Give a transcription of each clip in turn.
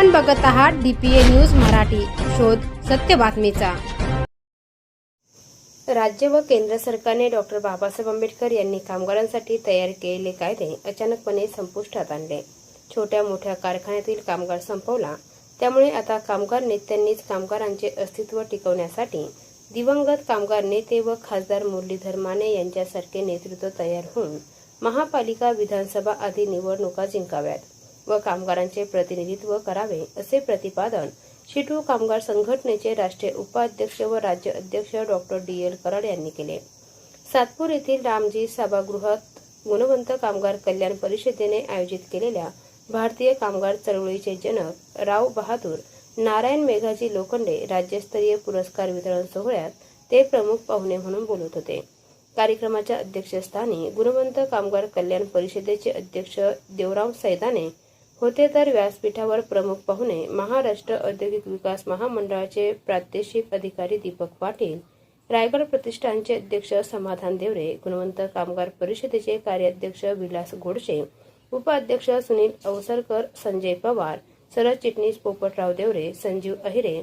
आपण बघत आहात डीपीए न्यूज मराठी. शोध सत्य बातमीचा. राज्य व केंद्र सरकारने डॉक्टर बाबासाहेब आंबेडकर यांनी कामगारांसाठी तयार केलेले कायदे अचानकपणे संपुष्टात आणले. छोट्या मोठ्या कारखान्यातील कामगार संपवला. त्यामुळे आता कामगार नेत्यांनीच कामगारांचे अस्तित्व टिकवण्यासाठी दिवंगत कामगार नेते व खासदार मुरलीधर माने यांच्यासारखे नेतृत्व तयार होऊन महापालिका विधानसभा आदी निवडणुका जिंकाव्यात. व कामगारांचे प्रतिनिधित्व करावे असे प्रतिपादन शिटू कामगार संघटनेचे राष्ट्रीय उपाध्यक्ष व राज्य अध्यक्ष डॉक्टर डी. एल. कराड यांनी केले. सातपूर येथील रामजी सभागृहात गुणवंत कामगार कल्याण परिषदेने आयोजित केलेल्या भारतीय कामगार चळवळीचे जनक राव बहादूर नारायण मेघाजी लोखंडे राज्यस्तरीय पुरस्कार वितरण सोहळ्यात ते प्रमुख पाहुणे म्हणून बोलत होते. कार्यक्रमाच्या अध्यक्षस्थानी गुणवंत कामगार कल्याण परिषदेचे अध्यक्ष देवराव सैदाने होते तर व्यासपीठावर प्रमुख पाहुणे महाराष्ट्र औद्योगिक विकास महामंडळाचे प्रादेशिक अधिकारी दीपक पाटील रायगड प्रतिष्ठानचे अध्यक्ष समाधान देवरे गुणवंत कामगार परिषदेचे कार्याध्यक्ष विलास गोडसे उपाध्यक्ष सुनील अवसरकर संजय पवार सरचिटणीस पोपटराव देवरे संजीव अहिरे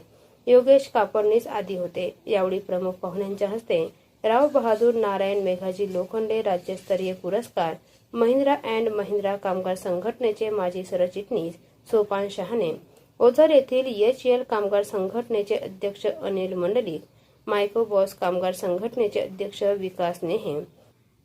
योगेश कापडणीस आदी होते. यावेळी प्रमुख पाहुण्यांच्या हस्ते राव बहादूर नारायण मेघाजी लोखंडे राज्यस्तरीय पुरस्कार महिंद्रा अँड महिंद्रा कामगार संघटनेचे माजी सरचिटणीस सोपान शहाणे. ओझर येथील एच एल कामगार संघटनेचे अध्यक्ष अनिल मंडलिक मायको बॉस कामगार संघटनेचे अध्यक्ष Vikas Nehe.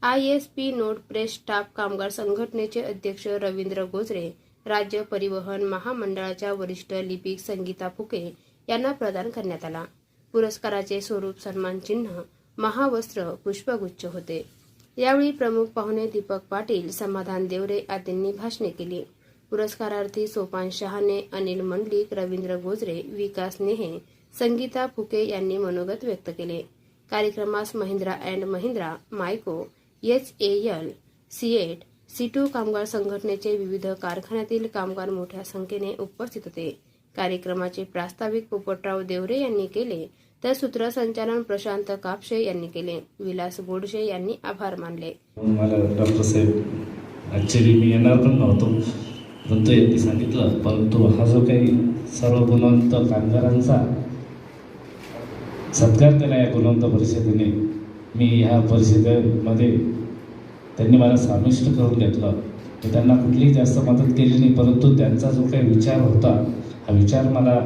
I S P note press staff कामगार संघटनेचे अध्यक्ष रवींद्र गोजरे राज्य परिवहन महामंडळाच्या वरिष्ठ लिपिक संगीता फुके यांना प्रदान करण्यात आला. पुरस्काराचे स्वरूप सन्मान चिन्ह महावस्त्र पुष्पगुच्छ होते. यावेळी प्रमुख पाहुणे दीपक पाटील समाधान देवरे आदींनी भाषणे केली. पुरस्कारार्थी सोपान शहाणे अनिल मंडलिक रवींद्र गोजरे विकास नेहे संगीता फुके यांनी मनोगत व्यक्त केले. कार्यक्रमास Mahindra and Mahindra Mico H A L CEAT CITU कामगार संघटनेचे विविध कारखान्यातील कामगार मोठ्या संख्येने उपस्थित होते. कार्यक्रमाचे प्रास्ताविक पोपटराव देवरे यांनी केले. तर सूत्रसंचालन प्रशांत कापशे यांनी केले. विलास गोडशे यांनी आभार मानले. मला डॉक्टर साहेब ॲक्च्युली मी येणार पण नव्हतो. परंतु यांनी सांगितलं परंतु हा जो काही सर्व गुणवंत कामगारांचा सत्कार केला या गुणवंत परिषदेने मी ह्या परिषदेमध्ये त्यांनी मला सामिष्ट करून घेतलं. मी त्यांना कुठलीही जास्त मदत केली नाही परंतु त्यांचा जो काही विचार होता हा विचार मला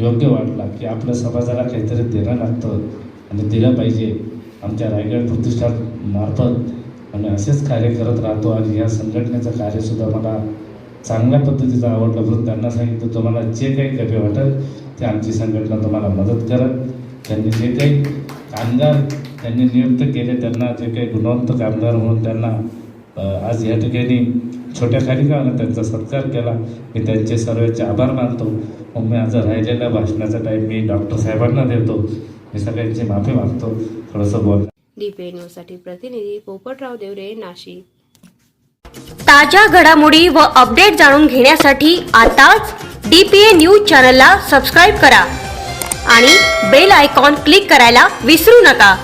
योग्य वाटला की आपल्या समाजाला काहीतरी देणं लागतं आणि दिलं पाहिजे. आमच्या रायगड प्रतिष्ठान मार्फत आम्ही असेच कार्य करत राहतो आणि या संघटनेचं कार्यसुद्धा मला चांगल्या पद्धतीचं आवडलं. म्हणून त्यांना सांगितलं तुम्हाला जे काही कमी वाटेल ते आमची संघटना तुम्हाला मदत करत त्यांनी जे काही कामगार त्यांनी नियुक्त केले त्यांना जे काही गुणवंत कामगार म्हणून त्यांना आज या ठिकाणी छोट्या खालिकानं त्यांचा सत्कार केला. मी त्यांचे सर्वांचे आभार मानतो. मग मी माझं राहिलेल्या भाषणाचा टाईम मी डॉक्टर साहेबांना देतो. मी सगळ्यांची माफी मागतो. थोडंसं बोल. डीपीए न्यूजसाठी प्रतिनिधी पोपटराव देवरे नाशिक. ताज्या घडामोडी व अपडेट जाणून घेण्यासाठी आताच डीपीए न्यूज चॅनलला सबस्क्राईब करा. आणि बेल आयकॉन क्लिक करायला विसरू नका.